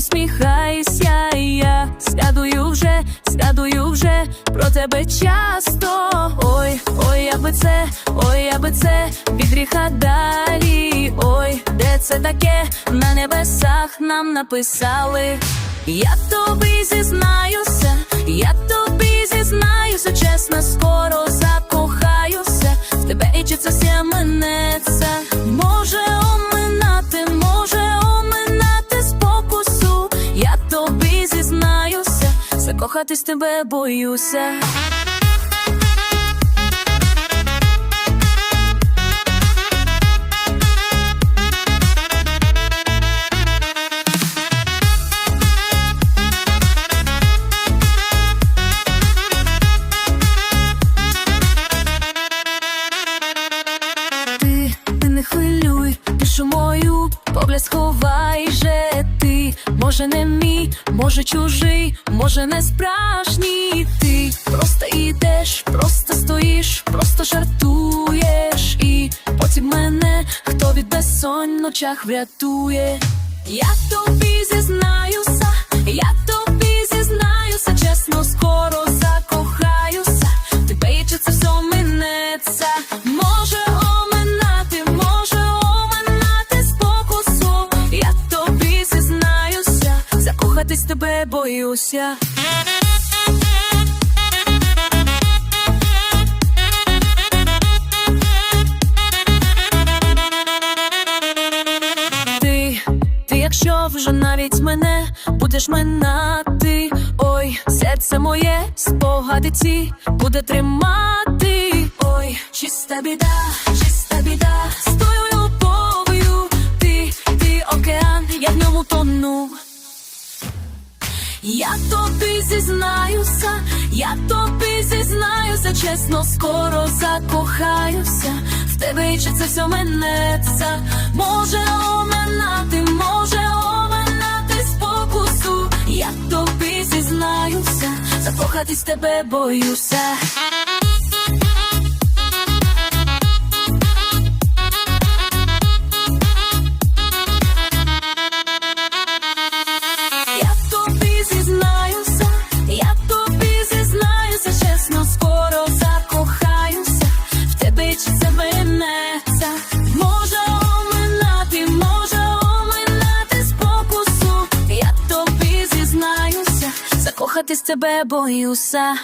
усміхайся, і я згадую вже, згадую вже про тебе часто. Ой, ой, я би це, ой, я би це від гріха далі. Ой, де це таке на небесах нам написали. Я тобі зізнаюся, я тобі зізнаюся, чесно, скоро закохаюся. В тебе і чи це закохатись тебе боюся. ти, не хвилюй, душу мою, погляд сховай же ти, може не може чужий, може не справжній. Ти просто йдеш, просто стоїш, просто жартуєш, і потім мене хто від безсонь ночах врятує. Я тобі зізнаюся, я тобі закохатись тебе боюся. Ти, ти, якщо вже навіть мене будеш минати, ой, серце моє, спогади ці буде тримати. Ой, чиста біда, чиста біда, з твоєю любов'ю, ти, ти океан, я в ньому тону. Я тобі зізнаюся, я тобі зізнаюся, чесно, скоро закохаюся. В тебе чи це все минеться? Може оминати, може оминати спокусу. Я тобі зізнаюся, закохатись тебе боюся. Закохатись тебе боюся.